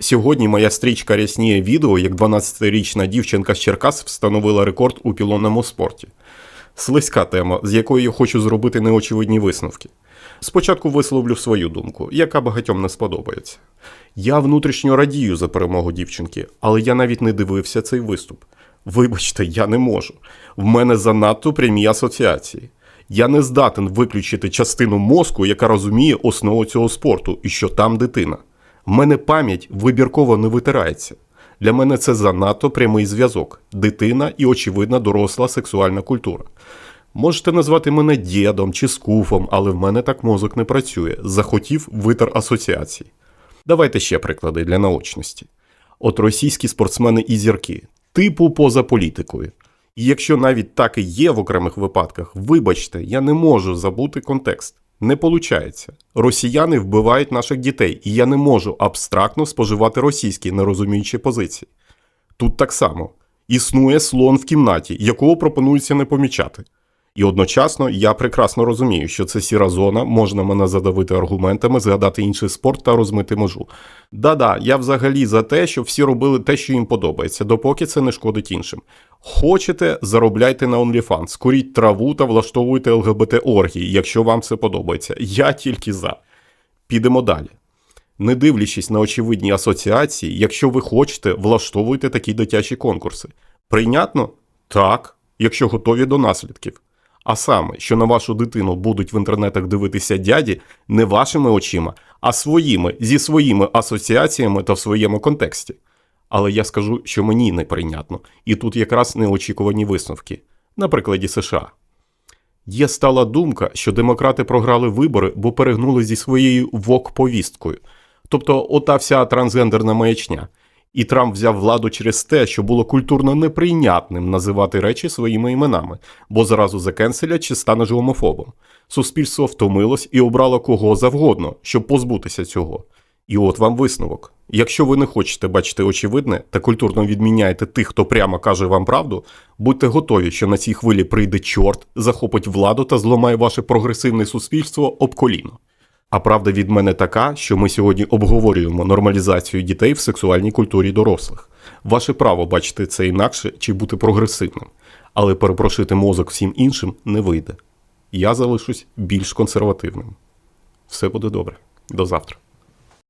Сьогодні моя стрічка рясніє відео, як 12-річна дівчинка з Черкас встановила рекорд у пілонному спорті. Слизька тема, з якої я хочу зробити неочевидні висновки. Спочатку висловлю свою думку, яка багатьом не сподобається. Я внутрішньо радію за перемогу дівчинки, але я навіть не дивився цей виступ. Вибачте, я не можу. В мене занадто прямі асоціації. Я не здатен виключити частину мозку, яка розуміє основу цього спорту і що там дитина. В мене пам'ять вибірково не витирається. Для мене це занадто прямий зв'язок: дитина і очевидна доросла сексуальна культура. Можете назвати мене дідом чи скуфом, але в мене так мозок не працює. Захотів витер асоціацій. Давайте ще приклади для наочності. От російські спортсмени і зірки, типу поза політикою. І якщо навіть так і є в окремих випадках, вибачте, я не можу забути контекст. Не получається. Росіяни вбивають наших дітей, і я не можу абстрактно споживати російські, не розуміючи позиції. Тут так само існує слон в кімнаті, якого пропонується не помічати. І одночасно я прекрасно розумію, що це сіра зона, можна мене задавити аргументами, згадати інший спорт та розмити межу. Да-да, я взагалі за те, щоб всі робили те, що їм подобається, допоки це не шкодить іншим. Хочете, заробляйте на OnlyFans, куріть траву та влаштовуйте ЛГБТ-оргії, якщо вам це подобається. Я тільки за. Підемо далі. Не дивлячись на очевидні асоціації, якщо ви хочете, влаштовуйте такі дитячі конкурси. Прийнятно? Так, якщо готові до наслідків. А саме, що на вашу дитину будуть в інтернетах дивитися дяді не вашими очима, а своїми, зі своїми асоціаціями та в своєму контексті. Але я скажу, що мені неприйнятно, і тут якраз неочікувані висновки. На прикладі США. Є стала думка, що демократи програли вибори, бо перегнули зі своєю вок-повісткою. Тобто, ота вся трансгендерна маячня. І Трамп взяв владу через те, що було культурно неприйнятним називати речі своїми іменами, бо зразу закенселять чи станеш гомофобом. Суспільство втомилось і обрало кого завгодно, щоб позбутися цього. І от вам висновок. Якщо ви не хочете бачити очевидне та культурно відміняєте тих, хто прямо каже вам правду, будьте готові, що на цій хвилі прийде чорт, захопить владу та зламає ваше прогресивне суспільство об коліно. А правда від мене така, що ми сьогодні обговорюємо нормалізацію дітей в сексуальній культурі дорослих. Ваше право бачити це інакше чи бути прогресивним, але перепрошити мозок всім іншим не вийде. Я залишусь більш консервативним. Все буде добре. До завтра.